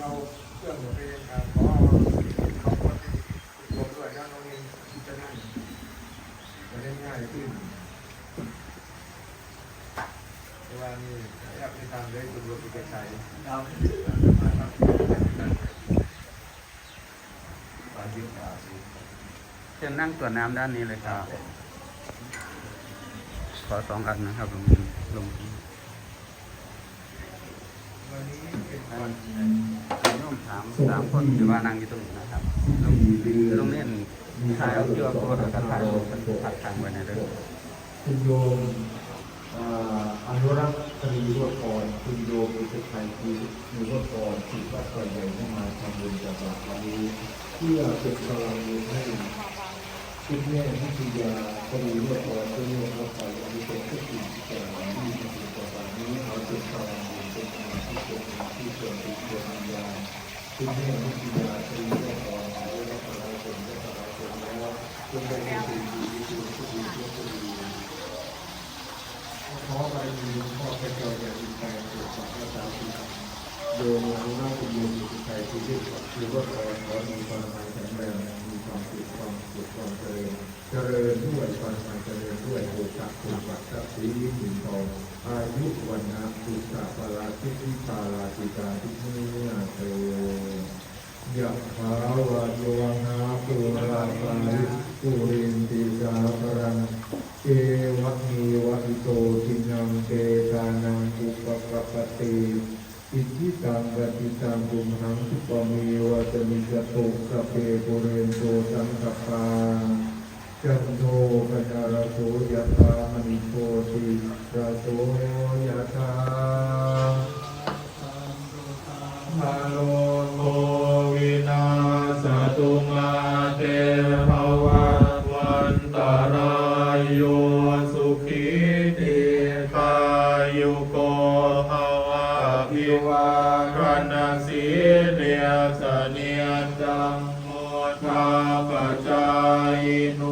เอาเครื่องไปอ่าขอขอบคุณรวมด้วยนะน้องเองที่จะนั่งจะได้ง่ายขึ้นเพราะว่านี่อยากไปทำเลยคุณรวมเอกชัยครับบานยึดขาสิเชิญนั่งตัวน้ำด้านนี้เลยครับ ขอสองอันนะครับลงลงวัน น้องถามสามคนที่ว่านั่งอยู่ตรงนี้นะครับลงลงเล่นถ่ายเอาเกี่ยวกับตัวกับถ่ายรูปกันผัดทางไว้ในเรื่องคุณโยมอ่าอนุรักษ์คดีรวดกรคุณโยมอุตชัยคือมีรวดกรที่วัดไร่ใหญ่ที่มาทำบุญจากหลักวันนี้เพื่อเป็นพลังให้คุณแม่พิทยาคดีรวดกรที่ร่วมรับไปวันนี้เป็นผู้ที่จะที่จะเป็นต่อไปนี้เอาเป็นพลัง คุณแม่พิทยาคดีรวดกรได้รับพลังบุญได้พลังแล้วงได้เป็นสิ่งดีที่ดีที่ดีที่ดีขอไปมีพ่อพระเจ้าอย่างอินใจตรวจสอบพระสารีโยมอนุราชโยมอินใจที่ยึดคือว่าขอขอมีความหมายแข็งแรงมีความสุขความสุขความเจริญเจริญด้วยความหมายเจริญด้วยโอกาสคุณปัตตสีหนทองอายุวันนะสุขะปาราทิทิตาลาติกาทิเมื่อเต ยะภาวะโยหาปุราปาริปุเรนติสาปรังเอวะเมวะอิโตทินังเตตานังอุปกปปติอิทิตังกติตังบุมหังสุปเมวะตมิจตุสพเพปุเรนโตสังคปาจันโทปนารโสยะธามณิโชติระโสยะธามาโล ติกายุโกภวะพิวารณสีเนียสเนียจังโมทาปจายนุ